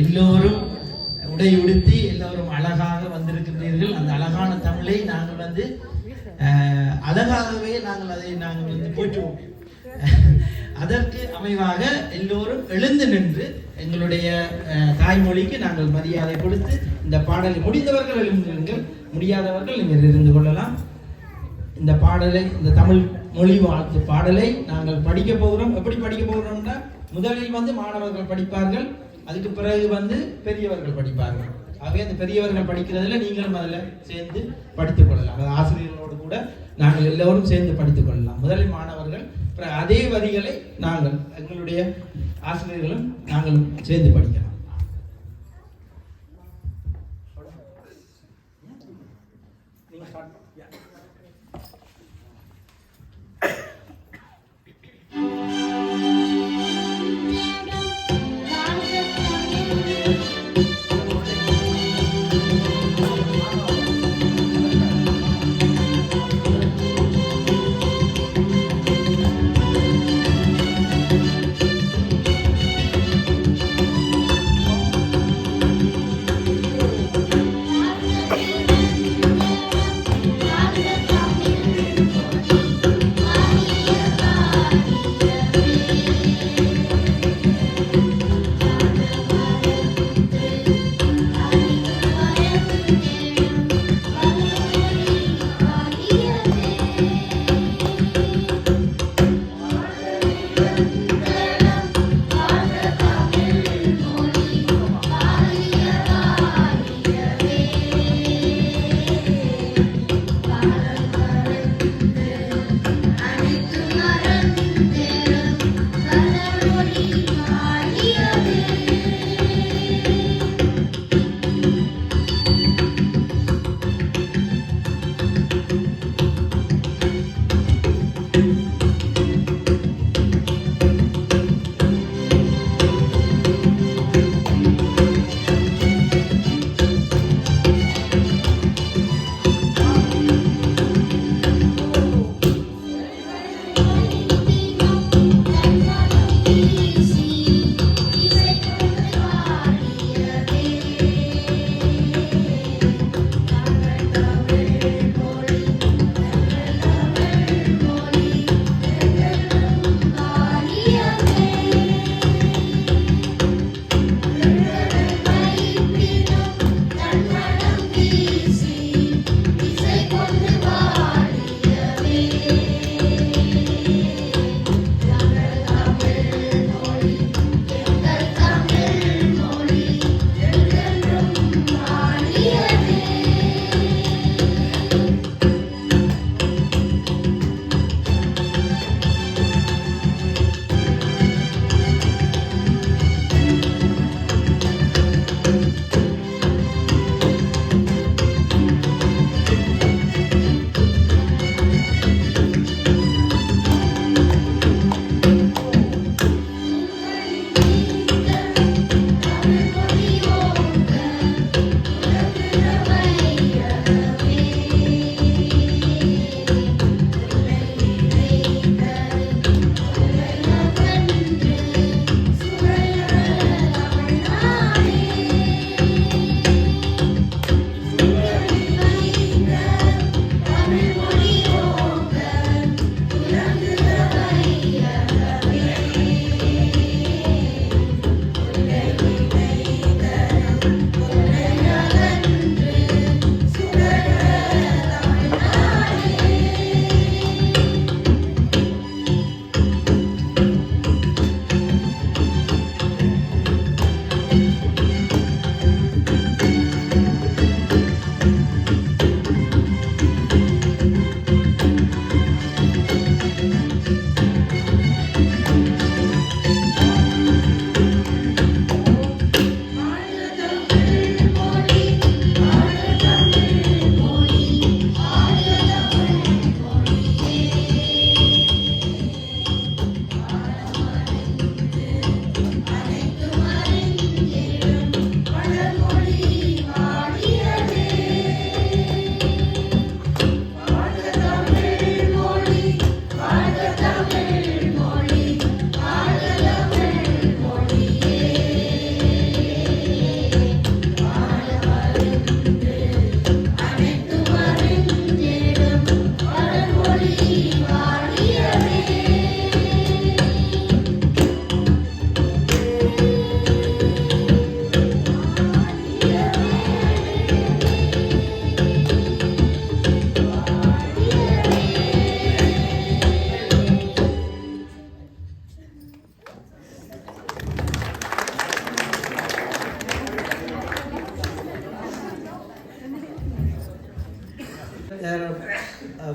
எல்லோரும் உடை உடுத்தி எல்லோரும் அழகாக வந்திருக்கின்றீர்கள். அந்த அழகான தமிழை நாங்கள் வந்து அழகாகவே நாங்கள் அதை நாங்கள் வந்து போற்றுவோம். அதற்கு அமைவாக எல்லோரும் எழுந்து நின்று எங்களுடைய தாய்மொழிக்கு நாங்கள் மரியாதை கொடுத்து இந்த பாடலை முடிந்தவர்கள் எழுந்து முடியாதவர்கள் நீங்கள் இருந்து கொள்ளலாம். இந்த பாடலை இந்த தமிழ் மொழி வாழ்த்து பாடலை நாங்கள் படிக்க போகிறோம். எப்படி படிக்க போகிறோம்னா முதலில் வந்து மாணவர்கள் படிப்பார்கள் அதுக்கு பிறகு வந்து பெரியவர்கள் படிப்பார்கள். ஆகவே அந்த பெரியவர்கள் படிக்கிறதுல நீங்களும் அதில் சேர்ந்து படித்துக் கொள்ளலாம். அதாவது ஆசிரியர்களோடு கூட நாங்கள் எல்லோரும் சேர்ந்து படித்துக் கொள்ளலாம். முதலில் மாணவர்கள் அதே வரிகளை நாங்கள் எங்களுடைய ஆசிரியர்களும் நாங்களும் சேர்ந்து படிக்கலாம். Yeah.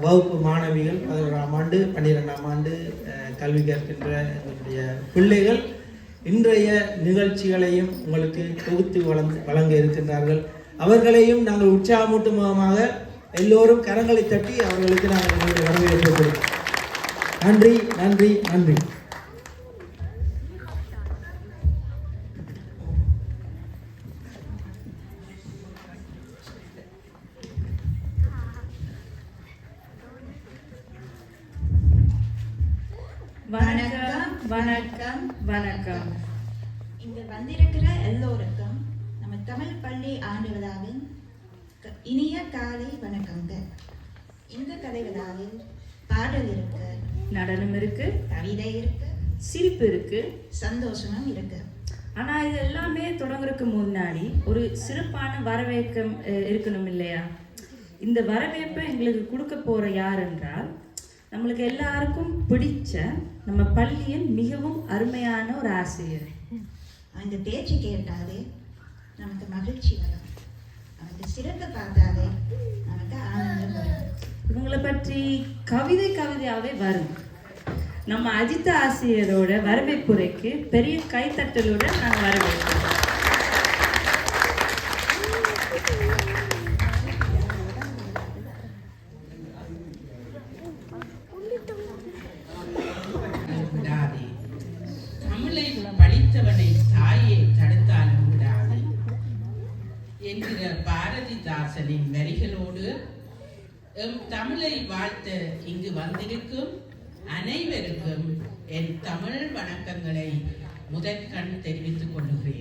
வகுப்பு மாணவிகள் பதினோராம் ஆண்டு பன்னிரெண்டாம் ஆண்டு கல்வி கற்கின்ற எங்களுடைய பிள்ளைகள் இன்றைய நிகழ்ச்சிகளையும் உங்களுக்கு தொகுத்து வழங்க வழங்க இருக்கின்றார்கள். அவர்களையும் நாங்கள் உற்சாகமூட்டும் முகமாக எல்லோரும் கரங்களை தட்டி அவர்களுக்கு நாங்கள் எங்களுடைய வரவேற்பு கொடுக்கிறோம். நன்றி நன்றி நன்றி. இனிய காலை வணக்கங்கள் இந்த கதை விழாவில் பாடல் இருக்கு நடனம் இருக்கு கவிதை இருக்கு சிரிப்பு இருக்கு. சந்தோஷமும் இருக்கு. ஆனா இது எல்லாமே தொடங்குறதுக்கு முன்னாடி ஒரு சிறப்பான வரவேற்கம் இருக்கணும் இல்லையா? இந்த வரவேற்பை எங்களுக்கு கொடுக்க போற யார் என்றால் நம்மளுக்கு எல்லாருக்கும் பிடிச்ச நம்ம பள்ளியின் மிகவும் அருமையான ஒரு ஆசிரியர். அந்த பேச்சு கேட்டாலே நமக்கு மகிழ்ச்சி வரும். அவங்க சிறப்பை பார்த்தாலே நமக்கு ஆனந்தம் இவங்களை பற்றி கவிதை கவிதையாவே வரும். நம்ம அஜித் ஆசிரியரோட வரவேற்புரைக்கு பெரிய கைத்தட்டலோட நாங்கள் வரவேற்போம் எம் தமிழை வாழ்த்த இங்கு வந்திருக்கும் அனைவருக்கும் என் தமிழ் வணக்கங்களை முதற்கண் தெரிவித்துக் கொள்கிறேன்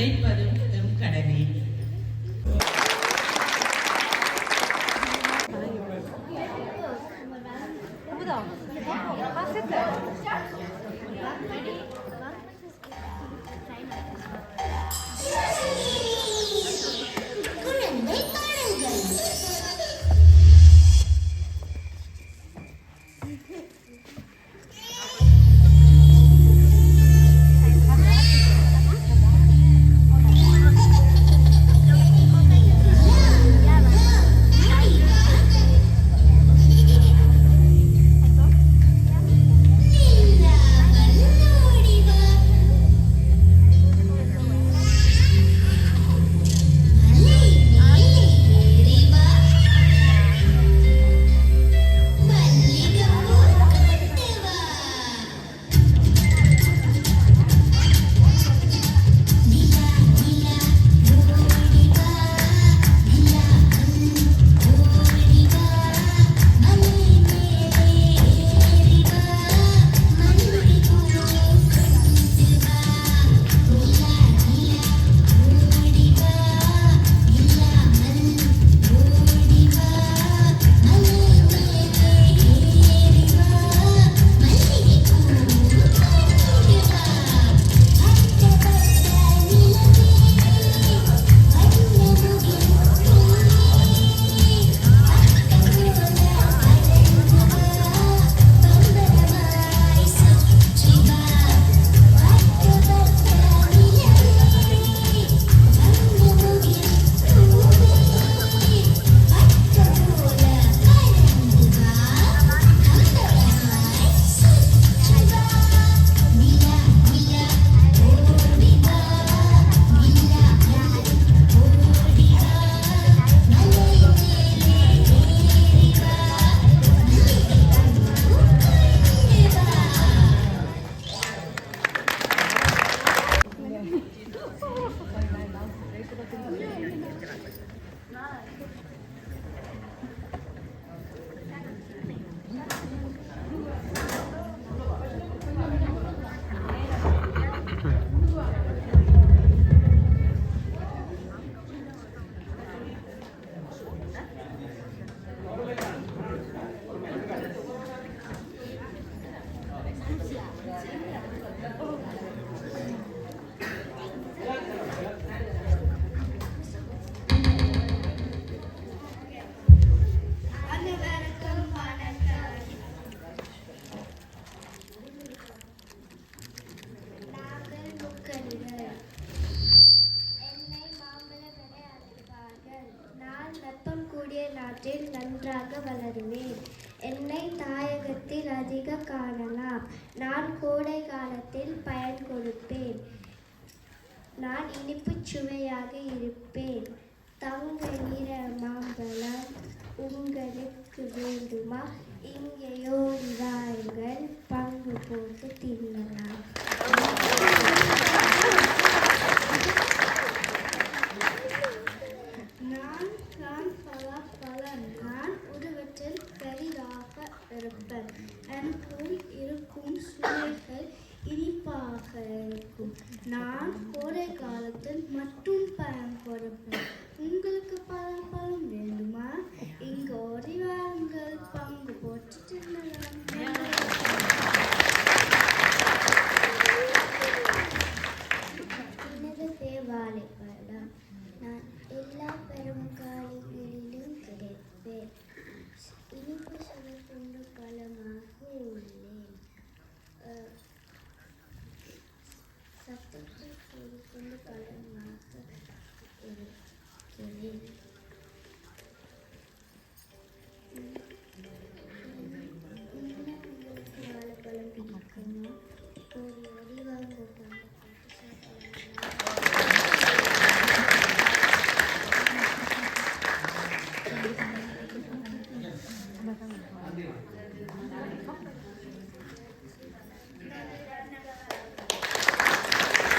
அழைப்பதும் அதிக காணலாம் நான் கோடை காலத்தில் பயன் கொடுப்பேன். நான் இனிப்பு சுவையாக இருப்பேன். தங்க நிற மாம்பழம் உங்களுக்கு வேண்டுமா? இங்கேயோ இதாயுங்கள் பங்கு போட்டு தின்னலாம்.